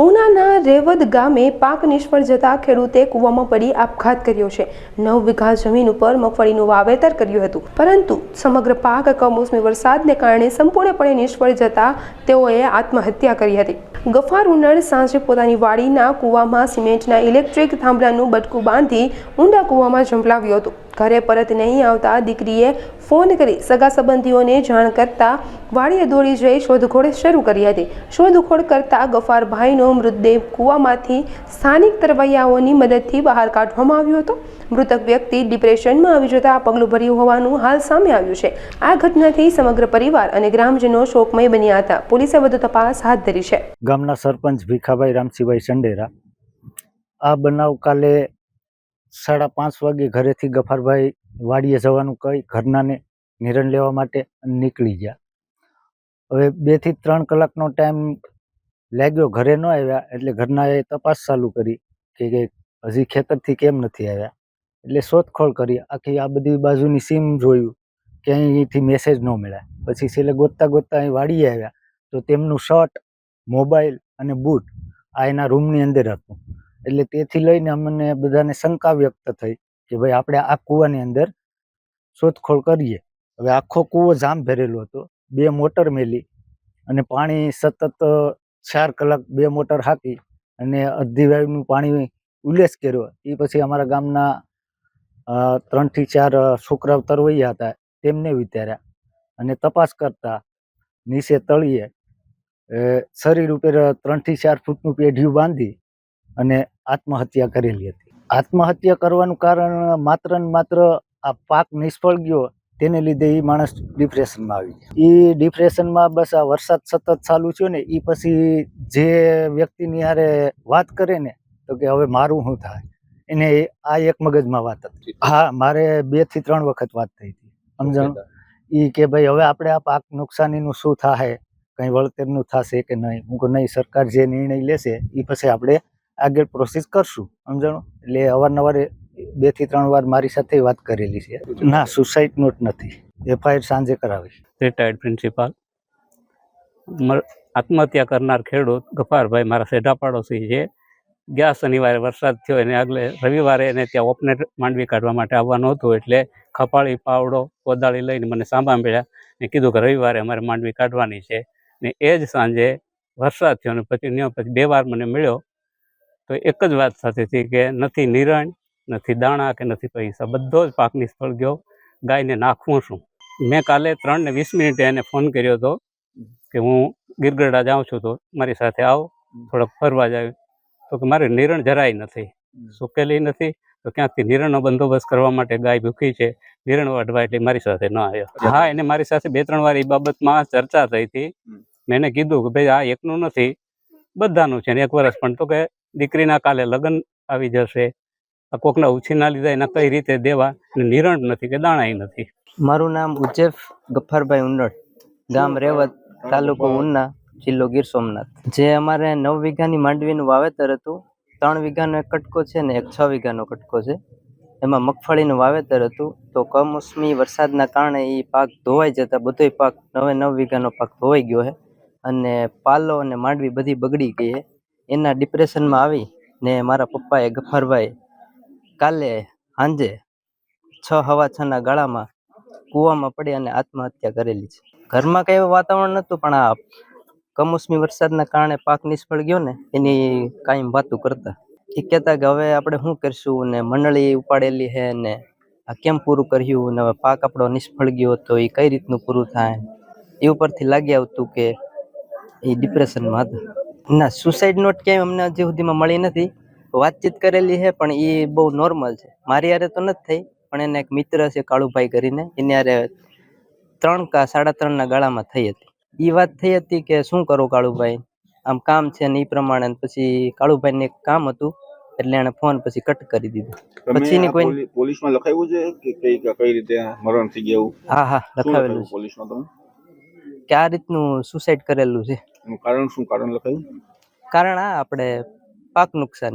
ઉનાના રેવદ ગામે પાક નિષ્ફળ જતા ખેડૂતે કૂવામાં પડી આપઘાત કર્યો છે. નવ વીઘા જમીન ઉપર મગફળીનું વાવેતર કર્યું હતું. પરંતુ સમગ્ર પાક કમોસમી વરસાદને કારણે સંપૂર્ણપણે નિષ્ફળ જતા તેઓએ આત્મહત્યા કરી હતી. ગફાર ઉનાળ સાંજે પોતાની વાડીના કૂવામાં સિમેન્ટના ઇલેક્ટ્રિક થાંભલાનું બટકું બાંધી ઊંડા કૂવામાં ઝંપલાવ્યું હતું. ઘરે પરત નહીં આવતા દીકરીએ ફોન કરી સગા સંબંધીઓને જાણ કરતા વાડીએ દોડી જઈ શોધખોળ શરૂ કરી હતી. શોધખોળ કરતા ગફારભાઈનો મૃતદેહ કૂવામાંથી સ્થાનિક તરવૈયાઓની મદદથી બહાર કાઢવામાં આવ્યો હતો. મૃતક વ્યક્તિ ડિપ્રેશનમાં આવી જતા પગલું ભર્યું હોવાનું હાલ સામે આવ્યું છે. આ ઘટનાથી સમગ્ર પરિવાર અને ગ્રામજનો શોકમય બન્યા હતા. પોલીસે વધુ તપાસ હાથ ધરી છે. ગામના સરપંચ ભીખાભાઈ રામસિંહભાઈ સંડેરા. આ બનાવ કાલે સાડા પાંચ વાગે ઘરેથી ગફારભાઈ વાડીએ જવાનું કહી ઘરનાને નિરણ લેવા માટે નીકળી ગયા. હવે બેથી ત્રણ કલાકનો ટાઈમ લાગ્યો ઘરે ન આવ્યા એટલે ઘરનાએ તપાસ ચાલુ કરી કે હજી ખેતરથી કેમ નથી આવ્યા. એટલે શોધખોળ કરી આખી આ બધી બાજુની સીમ જોયું કે અહીંથી મેસેજ ન મળ્યા. પછી છેલ્લે ગોતતા ગોતતા અહીં વાડીએ આવ્યા તો તેમનું શર્ટ, મોબાઈલ અને બૂટ આ એના રૂમની અંદર હતું. એટલે તેથી લઈને અમને બધાને શંકા વ્યક્ત થઈ કે ભાઈ આપણે આ કૂવાની અંદર શોધખોળ કરીએ. હવે આખો કૂવો જામ ભરેલો હતો, બે મોટર મેલી અને પાણી સતત ચાર કલાક બે મોટર હાકી અને અડધી વાયુનું પાણી ઉલ્લેસ કર્યો. એ પછી અમારા ગામના ત્રણથી ચાર છોકરાઓ તરવૈયા હતા, તેમને વિચાર્યા અને તપાસ કરતા નીચે તળીએ શરીર ઉપર ત્રણથી ચાર ફૂટનું પેઢિયું બાંધી અને આત્મહત્યા કરેલી હતી. આત્મહત્યા કરવાનું કારણ માત્ર ને માત્ર આ પાક નિષ્ફળ ગયો તેને લીધે એ માણસ ડિપ્રેશનમાં આવી ગયો. એ ડિપ્રેશનમાં બસ આ વરસાદ સતત ચાલુ થયો ને એ પછી જે વ્યક્તિની હારે વાત કરે ને તો કે હવે મારું શું થાય? એને આ એક મગજમાં વાત હતી. હા મારે બેથી ત્રણ વખત વાત થઈ હતી. સમજણ? એ કે ભાઈ હવે આપણે આ પાક નુકસાનીનું શું થાય કંઈ વળતરનું થશે કે નહીં? હું કહું નહીં સરકાર જે નિર્ણય લેશે એ પછી આપણે આગળ પ્રોસેસ કરશું, સમજાણો? એટલે અવારનવાર બેથી ત્રણ વાર મારી સાથે વાત કરેલી છે. ના સુસાઇડ નોટ નથી. એફઆઈઆર સાંજે કરાવી રિટાયર્ડ પ્રિન્સિપાલ આત્મહત્યા કરનાર ખેડૂત ગફારભાઈ મારા સેઢા પાડોશી છે. ગયા શનિવારે વરસાદ થયો એને આગલે રવિવારે એને ત્યાં ઓપનેટ માંડવી કાઢવા માટે આવવાનું હતું એટલે ખપાળી, પાવડો, કોદાળી લઈને મને સાંભા મળ્યા ને કીધું કે રવિવારે અમારે માંડવી કાઢવાની છે ને એ જ સાંજે વરસાદ થયો ને પછી ન્યો પછી બે વાર મને મળ્યો. તો એક જ વાત સાથે હતી કે નથી નિરણ નથી દાણા કે નથી પૈસા. બધો જ પાક નિષ્ફળ ગયો. ગાયને નાખવું શું? મેં કાલે ત્રણ ને વીસ મિનિટે એને ફોન કર્યો હતો કે હું ગીરગઢડા જાઉં છું તો મારી સાથે આવો. થોડોક ફરવા જાય. તો કે મારે નિરણ જરાય નથી. સુકેલી નથી? તો ક્યાંકથી નિરણનો બંદોબસ્ત કરવા માટે ગાય ભૂખી છે. નિરણ વાઢવા એટલે મારી સાથે ન આવ્યો. હા એને મારી સાથે બે ત્રણ વાર એ બાબતમાં ચર્ચા થઈ હતી. મેં એને કીધું કે ભાઈ આ એકનું નથી. બધાનું છે. ને એક વર્ષ પણ તો કે દીકરીના કાલે લગ્ન આવી જશે. કોકના ઉછીના લીધા, એના કઈ રીતે દેવા? નિરણ નથી કે દાણાય નથી. મારું નામ ઉજેફ ગફ્ફરભાઈ ઉંડળ. ગામ રેવત, તાલુકો ઉના, જિલ્લો ગીર સોમનાથ. જે અમારે નવ વીઘાની માંડવીનું વાવેતર હતું. ત્રણ વીઘાનો એક કટકો છે ને એક છ વીઘાનો કટકો છે. એમાં મગફળીનું વાવેતર હતું. તો કમોસમી વરસાદના કારણે એ પાક ધોવાઈ જતા બધોય પાક નવે નવ વીઘાનો પાક ધોવાઈ ગયો છે. અને પાલો અને માંડવી બધી બગડી ગઈ છે. એના ડિપ્રેશનમાં આવી ને મારા પપ્પાએ ગફરભાઈ કાલે સાંજે છ હવા છના ગાળામાં કૂવામાં પડી અને આત્મહત્યા કરેલી છે. ઘરમાં કઈ વાતાવરણ નહોતું, પણ આ કમોસમી વરસાદના કારણે પાક નિષ્ફળ ગયો ને, એની કાયમ વાતું કરતા. એ કહેતા કે હવે આપણે શું કરશું ને મંડળી ઉપાડેલી છે ને આ કેમ પૂરું કર્યું ને હવે પાક આપણો નિષ્ફળ ગયો તો એ કઈ રીતનું પૂરું થાય? એ ઉપરથી લાગી આવતું કે એ ડિપ્રેશનમાં હતા. ના સુસાઇડ નોટ ક્યાંય અમને હજી સુધીમાં મળી નથી. વાતચીત કરેલી છે પણ એ બહુ નોર્મલ છે. મારી યારે તો નથી થઈ પણ એને એક મિત્ર છે કાળુભાઈ કરીને એની હારે ત્રણ કા સાડા ત્રણના ગાળામાં થઈ હતી. એ વાત થઈ હતી કે શું કરો કાળુભાઈ? આમ કામ છે ને એ પ્રમાણે. ને પછી કાળુભાઈને એક કામ હતું એટલે એણે ફોન પછી કટ કરી દીધો. પછી પછીની કોઈ- પોલીસમાં લખાયું છે કે કઈ કઈ રીતે મરણ થઈ ગયું? હા હા લખાવેલું પોલીસમાં તમે? કે આ રીતનું સુસાઇડ કરેલું છે? કારણ શું? કારણ લખાયું? કારણ આ આપણે પાક નુકસાન.